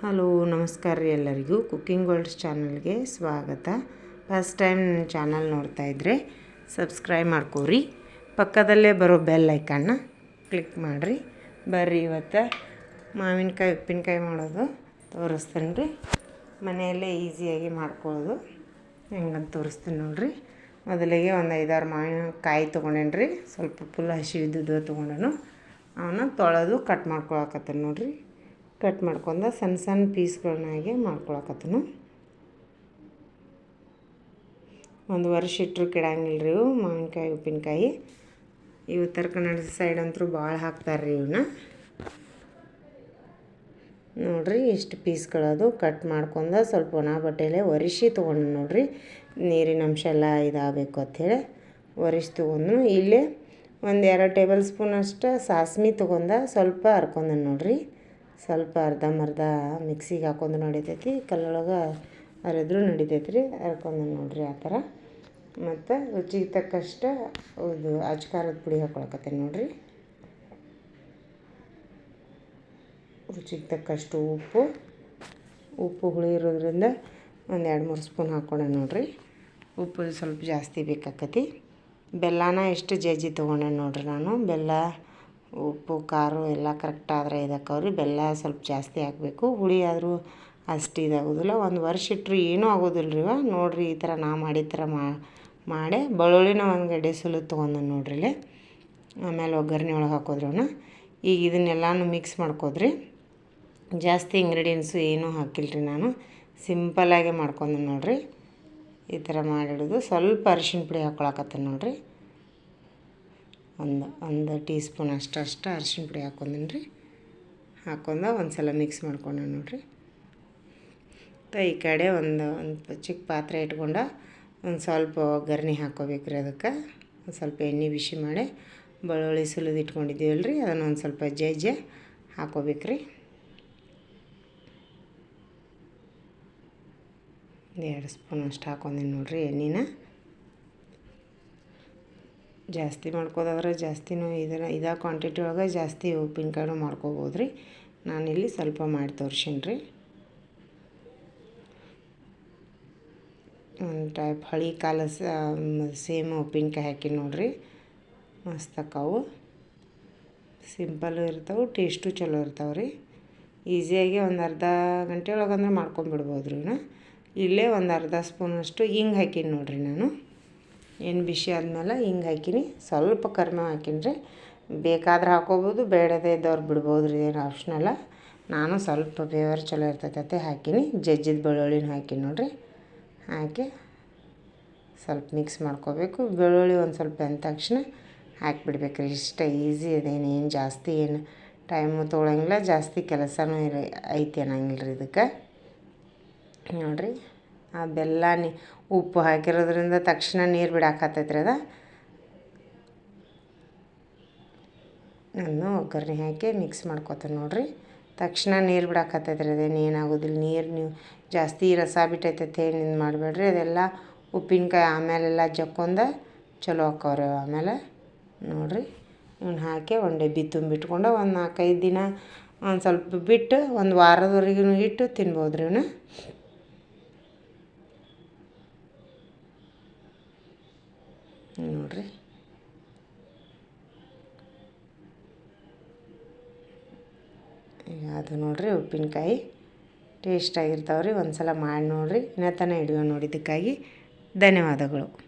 Hello, ನಮಸ್ಕಾರ ರೀ ಎಲ್ಲರಿಗೂ. ಕುಕ್ಕಿಂಗ್ ವರ್ಲ್ಡ್ಸ್ ಚಾನಲ್ಗೆ ಸ್ವಾಗತ. ಫಸ್ಟ್ ಟೈಮ್ ನನ್ನ ಚಾನಲ್ ನೋಡ್ತಾ ಇದ್ದರೆ ಸಬ್ಸ್ಕ್ರೈಬ್ ಮಾಡ್ಕೋರಿ. ಪಕ್ಕದಲ್ಲೇ ಬರೋ ಬೆಲ್ ಐಕನ್ನ ಕ್ಲಿಕ್ ಮಾಡಿರಿ. ಬರ್ರಿ ಇವತ್ತು ಮಾವಿನಕಾಯಿ, ಉಪ್ಪಿನಕಾಯಿ ಮಾಡೋದು ತೋರಿಸ್ತೀನಿ ರೀ. ಮನೆಯಲ್ಲೇ ಈಸಿಯಾಗಿ ಮಾಡ್ಕೊಳ್ಳೋದು. ಹೆಂಗಂತ ತೋರಿಸ್ತೀನಿ ನೋಡಿರಿ. ಮೊದಲಿಗೆ ಒಂದು ಐದಾರು ಮಾವಿನಕಾಯಿ ತೊಗೊಂಡೇನಿ ರೀ. ಸ್ವಲ್ಪ ಫುಲ್ ಹಸಿ ಇದ್ದಿದ್ದು ತೊಗೊಂಡನು. ಅವನ್ನ ತೊಳೆದು ಕಟ್ ಮಾಡ್ಕೊಳಕತ್ತೀನಿ ನೋಡಿರಿ. ಕಟ್ ಮಾಡ್ಕೊಂಡು ಸಣ್ಣ ಸಣ್ಣ ಪೀಸ್ಗಳನ್ನಾಗಿ ಮಾಡ್ಕೊಳಕತ್ತನು. ಒಂದು ವರ್ಷ ಇಟ್ಟರು ಕೆಡಂಗಿಲ್ಲ ರೀ ಇವು, ಮಾವಿನಕಾಯಿ, ಉಪ್ಪಿನಕಾಯಿ. ಈ ಉತ್ತರ ಕನ್ನಡ ಸೈಡ್ ಅಂತೂ ಭಾಳ ಹಾಕ್ತಾರೆ ರೀ ಇವನ್ನ ನೋಡಿರಿ ಇಷ್ಟು ಪೀಸ್ಗಳದು, ಕಟ್ ಮಾಡ್ಕೊಂಡು ಸ್ವಲ್ಪ ಒಣ ಬಟ್ಟೆಲೆ ಒರೆಸಿ ತೊಗೊಂಡು ನೋಡಿರಿ. ನೀರಿನ ಅಂಶ ಎಲ್ಲ ಇದಾಗಬೇಕು ಅಂಥೇಳಿ ಒರೆಸಿ ತೊಗೊಂಡು ಇಲ್ಲೇ ಒಂದು ಎರಡು ಟೇಬಲ್ ಸ್ಪೂನ್ ಅಷ್ಟು ಸಾಸ್ಮಿ ತೊಗೊಂಡ ಸ್ವಲ್ಪ ಹರ್ಕೊಂಡ ನೋಡಿರಿ. ಸ್ವಲ್ಪ ಅರ್ಧಂಬರ್ಧ ಮಿಕ್ಸಿಗೆ ಹಾಕೊಂಡು ನಡಿತೈತಿ. ಕಲ್ಲೊಳಗೆ ಅರೆದ್ರೂ ನಡಿತೈತಿ ರೀ ಅರ್ಕೊಂಡು ನೋಡಿರಿ ಆ ಥರ. ಮತ್ತು ರುಚಿಗೆ ತಕ್ಕಷ್ಟು ಇದು ಅಚ್ಕಾರದ ಪುಡಿ ಹಾಕೊಳಕತ್ತೀನಿ ನೋಡಿರಿ. ರುಚಿಗೆ ತಕ್ಕಷ್ಟು ಉಪ್ಪು. ಉಪ್ಪು ಹುಳಿ ಇರೋದ್ರಿಂದ ಒಂದು ಎರಡು, ಮೂರು ಸ್ಪೂನ್ ಹಾಕ್ಕೊಂಡೆ ನೋಡಿರಿ. ಉಪ್ಪು ಸ್ವಲ್ಪ ಜಾಸ್ತಿ ಬೇಕಾಕತಿ. ಬೆಲ್ಲನ ಎಷ್ಟು ಜಜ್ಜಿ ತೊಗೊಂಡೆ ನೋಡಿರಿ ನಾನು. ಬೆಲ್ಲ ಉಪ್ಪು, ಖಾರ ಎಲ್ಲ ಕರೆಕ್ಟ್ ಆದರೆ ಇದಕ್ಕವ್ರಿ ಬೆಲ್ಲ ಸ್ವಲ್ಪ ಜಾಸ್ತಿ ಹಾಕಬೇಕು. ಹುಳಿ ಆದರೂ ಅಷ್ಟು ಇದಾಗೋದಿಲ್ಲ. ಒಂದು ವರ್ಷ ಇಟ್ಟರೂ ಏನೂ ಆಗೋದಿಲ್ಲ ರೀ ನೋಡಿರಿ ಈ ಥರ ನಾ ಮಾಡಿದ ಥರ ಮಾಡಿ ಬೆಳ್ಳುಳ್ಳಿನ ಒಂದು ಗಡ್ಡೆ ಸುಲು ತೊಗೊಂಡು ನೋಡ್ರಿ ಇಲ್ಲಿ. ಆಮೇಲೆ ಒಗ್ಗರಣೆ ಒಳಗೆ ಹಾಕೋದ್ರವನ್ನ ಈಗ ಇದನ್ನೆಲ್ಲನೂ ಮಿಕ್ಸ್ ಮಾಡ್ಕೋದ್ರಿ. ಜಾಸ್ತಿ ಇಂಗ್ರೀಡಿಯೆಂಟ್ಸು ಏನೂ ಹಾಕಿಲ್ಲ ರೀ ನಾನು ಸಿಂಪಲ್ಲಾಗೆ ಮಾಡ್ಕೊಂಡು ನೋಡಿರಿ. ಈ ಥರ ಮಾಡಿಡೋದು. ಸ್ವಲ್ಪ ಅರಿಶಿನ ಪುಡಿ ಹಾಕ್ಕೊಳಕತ್ತೀನಿ ನೋಡಿರಿ. ಒಂದು ಒಂದು ಟೀ ಸ್ಪೂನ್ ಅಷ್ಟು ಅಷ್ಟು ಪುಡಿ ಹಾಕ್ಕೊಂದಿನಿ ರೀ. ಹಾಕೊಂಡ ಒಂದು ಸಲ ಮಿಕ್ಸ್ ಮಾಡ್ಕೊಂಡೆ ನೋಡಿರಿ ಈ ಕಡೆ ಒಂದು ಒಂದು ಚಿಕ್ಕ ಪಾತ್ರೆ ಇಟ್ಕೊಂಡು ಒಂದು ಸ್ವಲ್ಪ ಒಗ್ಗರಣೆ ಹಾಕ್ಕೋಬೇಕು ರೀ ಅದಕ್ಕೆ. ಒಂದು ಸ್ವಲ್ಪ ಎಣ್ಣೆ ಬಿಸಿ ಮಾಡಿ ಬೆಳ್ಳುಳ್ಳಿ ಸುಲಿದು ಇಟ್ಕೊಂಡಿದ್ದೀವಲ್ಲ ರೀ ಅದನ್ನು ಒಂದು ಸ್ವಲ್ಪ ಜಜ್ಜೆ ಹಾಕೋಬೇಕು ರೀ ಎರಡು ಸ್ಪೂನ್ ಅಷ್ಟು ಹಾಕ್ಕೊಂದಿನಿ ನೋಡಿರಿ ಎಣ್ಣೆನ. ಜಾಸ್ತಿ ಮಾಡ್ಕೋದಾದ್ರೆ ಜಾಸ್ತಿನೂ ಇದರ ಇದೇ ಕ್ವಾಂಟಿಟಿ ಒಳಗೆ ಜಾಸ್ತಿ ಉಪ್ಪಿನಕಾಯಿನೂ ಮಾಡ್ಕೋಬೋದು ರೀ ನಾನಿಲ್ಲಿ ಸ್ವಲ್ಪ ಮಾಡಿ ತೋರ್ಸಿನಿ ರೀ. ಒಂದು ಟೈಪ್ ಹಳಿ ಕಾಲ ಸೇಮ್ ಉಪ್ಪಿನಕಾಯಿ ಹಾಕಿ ನೋಡಿರಿ. ಮಸ್ತ್ ಅಕ್ಕಾವು. ಸಿಂಪಲ್ಲು ಇರ್ತಾವೆ ಟೇಸ್ಟು ಚಲೋ ಇರ್ತಾವೆ ರೀ. ಈಸಿಯಾಗಿ ಒಂದು ಅರ್ಧ ಗಂಟೆ ಒಳಗಂದ್ರೆ ಮಾಡ್ಕೊಂಬಿಡ್ಬೋದು ರೀ ಇಲ್ಲೇ ಒಂದು ಅರ್ಧ ಸ್ಪೂನಷ್ಟು ಹಿಂಗೆ ಹಾಕೀನಿ ನೋಡಿರಿ ನಾನು. ಏನು ಬಿಸಿ ಆದಮೇಲೆ ಹಿಂಗೆ ಹಾಕೀನಿ. ಸ್ವಲ್ಪ ಕರ್ಮ ಹಾಕೀನಿ ರೀ ಬೇಕಾದ್ರೆ ಹಾಕೋಬೋದು, ಬೇಡದೇ ಇದ್ದವ್ರು ಬಿಡ್ಬೋದು ರೀ ಏನು ಆಪ್ಷನಲ್ಲ ನಾನು ಸ್ವಲ್ಪ ಬೇವರ್ ಚಲೋ ಇರ್ತೈತೆ ಹಾಕಿನಿ. ಜಜ್ಜಿದ ಬೆಳ್ಳುಳ್ಳಿನ ಹಾಕಿ ನೋಡ್ರಿ. ಹಾಕಿ ಸ್ವಲ್ಪ ಮಿಕ್ಸ್ ಮಾಡ್ಕೋಬೇಕು. ಬೆಳ್ಳುಳ್ಳಿ ಒಂದು ಸ್ವಲ್ಪ ಬೆಂದ ತಕ್ಷಣ ಹಾಕಿಬಿಡ್ಬೇಕು ರೀ ಇಷ್ಟ ಈಸಿ ಅದೇನು ಏನು ಜಾಸ್ತಿ ಏನು ಟೈಮು ತೊಗೊಳಂಗಿಲ್ಲ. ಜಾಸ್ತಿ ಕೆಲಸನೂ ಇರ, ಐತಿ ಅನ್ನಂಗಿಲ್ಲ ರೀ ಇದಕ್ಕೆ. ನೋಡಿರಿ. ಆ ಬೆಲ್ಲ ಉಪ್ಪು ಹಾಕಿರೋದ್ರಿಂದ ತಕ್ಷಣ ನೀರು ಬಿಡಾಕತ್ತೈತೆ ರೀ ಅದ. ನಾನು ಒಗ್ಗರಣೆ ಹಾಕಿ ಮಿಕ್ಸ್ ಮಾಡ್ಕೊತೀನಿ ನೋಡಿರಿ. ತಕ್ಷಣ ನೀರು ಬಿಡಾಕತ್ತೈತೆ ರೀ ಅದೇನು ಏನಾಗೋದಿಲ್ಲ. ನೀರು ನೀವು ಜಾಸ್ತಿ ರಸ ಬಿಟ್ಟೈತೈತೆ ಏನು ಮಾಡಬೇಡ್ರಿ. ಅದೆಲ್ಲ ಉಪ್ಪಿನಕಾಯಿ ಆಮೇಲೆಲ್ಲ ಜಕ್ಕೊಂದ ಚಲೋ ಹಾಕೋರಿ ಆಮೇಲೆ ನೋಡಿರಿ. ಇವನ್ನ ಹಾಕಿ ಒಂದು ಡಬ್ಬಿ ತುಂಬಿಟ್ಕೊಂಡು ಒಂದು ನಾಲ್ಕೈದು ದಿನ ಒಂದು ಸ್ವಲ್ಪ ಬಿಟ್ಟು ಒಂದು ವಾರದವರೆಗೂ ಇಟ್ಟು ತಿನ್ಬೋದು ರೀ ಇವನ್ನ ನೋಡಿರಿ. ಅದು ನೋಡ್ರಿ ಉಪ್ಪಿನಕಾಯಿ ಟೇಸ್ಟಾಗಿರ್ತಾವೆ ರೀ ಒಂದು ಸಲ ಮಾಡಿ ನೋಡಿರಿ. ಇನ್ನತನ ಹಿಡಿಯೋ ನೋಡಿದ್ದಕ್ಕಾಗಿ ಧನ್ಯವಾದಗಳು.